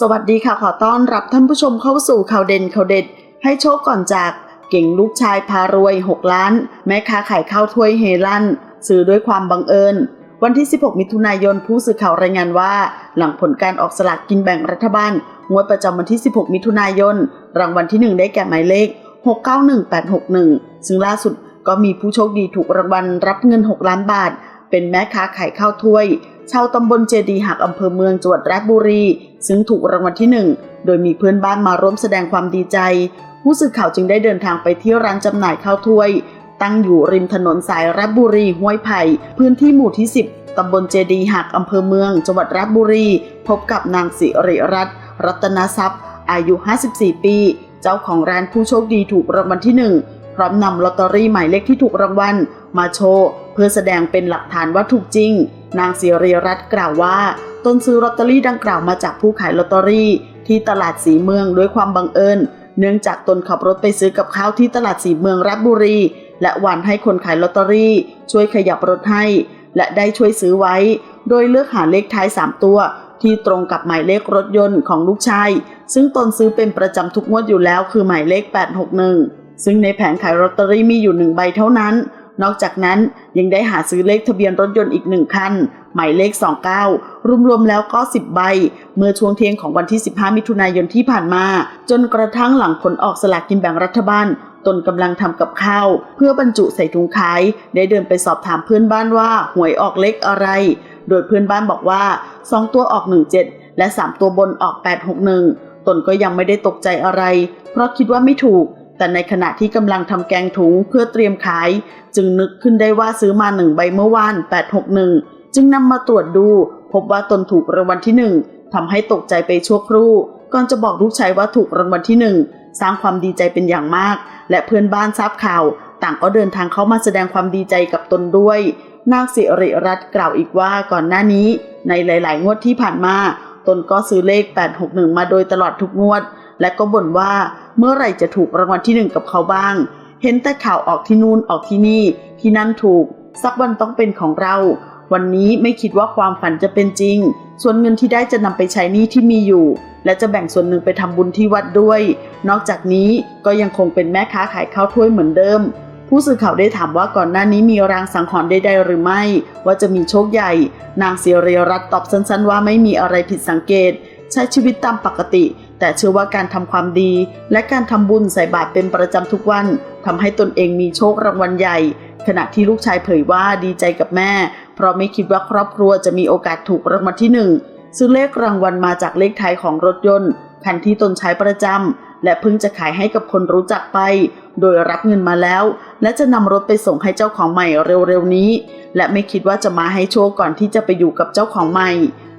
สวัสดีค่ะ ขอต้อนรับท่านผู้ชมเข้าสู่ข่าวเด่นข่าวเด็ด ให้โชคก่อนจากเก่งลูกชายพารวย 6 ล้าน แม่ค้าขายข้าวถ้วยเฮลันซื้อด้วยความบังเอิญ วันที่ 16 มิถุนายนผู้สื่อข่าวรายงานว่า หลังผลการออกสลากกินแบ่งรัฐบาลงวดประจำวันที่ 16 มิถุนายน รางวัลที่ 1 ได้แก่หมายเลข 691861 ซึ่งล่าสุดก็มีผู้โชคดีถูกรางวัลรับเงิน 6 ล้านบาท เป็นแม่ค้าขายข้าวถ้วย ชาวตำบลเจดีหักอำเภอเมืองจังหวัดราชบุรี ซึ่งถูกรางวัลที่หนึ่งโดยมีเพื่อนบ้านมาร่วมแสดงความดีใจ ผู้สื่อข่าวจึงได้เดินทางไปที่ร้านจำหน่ายข้าวถ้วย ตั้งอยู่ริมถนนสายราชบุรีห้วยไผ่ พื้นที่หมู่ที่ 10ตำบลเจดีหักอำเภอเมืองจังหวัดราชบุรี พบกับนางสิริรัตน์รัตนทรัพย์ อายุ 54 ปี เจ้าของร้านผู้โชคดีถูกรางวัลที่หนึ่ง พร้อมนำลอตเตอรี่หมายเลขที่ถูกรางวัลมาโชว์ เพื่อแสดงเป็นหลักฐานว่าถูกจริง นางสิริรัตน์กล่าวว่าตนซื้อลอตเตอรี่ดังกล่าวมาจากผู้ขายลอตเตอรี่ ที่ตลาดสีเมืองด้วยความบังเอิญ เนื่องจากตนขับรถไปซื้อกับข้าวที่ตลาดสีเมืองราชบุรี และหวันให้คนขายลอตเตอรี่ ช่วยขยับรถให้ และได้ช่วยซื้อไว้ โดยเลือกหาเลขท้าย 3 ตัว ที่ตรงกับหมายเลขรถยนต์ของลูกชายซึ่งตนซื้อเป็นประจำทุกงวดอยู่แล้วคือหมายเลข 861 ซึ่งในแผงขายลอตเตอรี่มีอยู่หนึ่งใบเท่านั้น นอกจากนั้นยังได้หาซื้อเลขทะเบียนรถยนต์อีกหนึ่งคัน หมายเลข 29 รวมๆแล้วก็ 10 ใบ เมื่อช่วงเที่ยงของวันที่ 15 มิถุนายนที่ผ่านมา จนกระทั่งหลังผลออกสลากกินแบ่งรัฐบาลตนกำลังทำกับข้าว เพื่อบรรจุใส่ถุงขาย ได้เดินไปสอบถามเพื่อนบ้านว่าหวยออกเลขอะไร โดยเพื่อนบ้านบอกว่า 2 ตัวออก 17 และ 3 ตัวบนออก 861 ตนก็ยังไม่ได้ตกใจอะไร เพราะคิดว่าไม่ถูก แต่ในขณะที่กำลังทำแกงถุงเพื่อเตรียมขาย จึงนึกขึ้นได้ว่าซื้อมาหนึ่งใบเมื่อวาน 861 จึงนำมาตรวจดู พบว่าตนถูกรางวัลที่หนึ่งทำให้ตกใจไปชั่วครู่ ก่อนจะบอกลูกชายว่าถูกรางวัลที่หนึ่งสร้างความดีใจเป็นอย่างมาก และเพื่อนบ้านทราบข่าว ต่างก็เดินทางเข้ามาแสดงความดีใจกับตนด้วยนางสิริรัตน์กล่าวอีกว่าก่อนหน้านี้ ในหลาย ๆ งวดที่ผ่านมา ตนก็ซื้อเลข 861 มาโดยตลอดทุกงวด และก็บ่นว่า เมื่อไหร่จะถูกรางวัลที่หนึ่งกับเขาบ้าง เห็นแต่ข่าวออกที่นู่นออกที่นี่ ที่นั่นถูก สักวันต้องเป็นของเรา วันนี้ไม่คิดว่าความฝันจะเป็นจริง ส่วนเงินที่ได้จะนำไปใช้หนี้ที่มีอยู่ และจะแบ่งส่วนหนึ่งไปทำบุญที่วัดด้วย นอกจากนี้ก็ยังคงเป็นแม่ค้าขายข้าวถ้วยเหมือนเดิม ผู้สื่อข่าวได้ถามว่าก่อนหน้านี้มีรางสังหรณ์ใดๆหรือไม่ ว่าจะมีโชคใหญ่ นางเสียเรียรัตตอบสั้นๆ ว่าไม่มีอะไรผิดสังเกต ใช้ชีวิตตามปกติ แต่เชื่อว่าการทำความดี และการทำบุญใส่บาตรเป็นประจำทุกวันทำให้ตนเองมีโชครางวัลใหญ่ ขณะที่ลูกชายเผยว่าดีใจกับแม่ เพราะไม่คิดว่าครอบครัวจะมีโอกาสถูกรางวัลที่หนึ่งซึ่งเลขรางวัลมาจากเลขท้ายของรถยนต์คันที่ตนใช้ประจำและเพิ่งจะขายให้กับคนรู้จักไป โดยรับเงินมาแล้ว และจะนำรถไปส่งให้เจ้าของใหม่เร็วๆนี้ และไม่คิดว่าจะมาให้โชคก่อนที่จะไปอยู่กับเจ้าของใหม่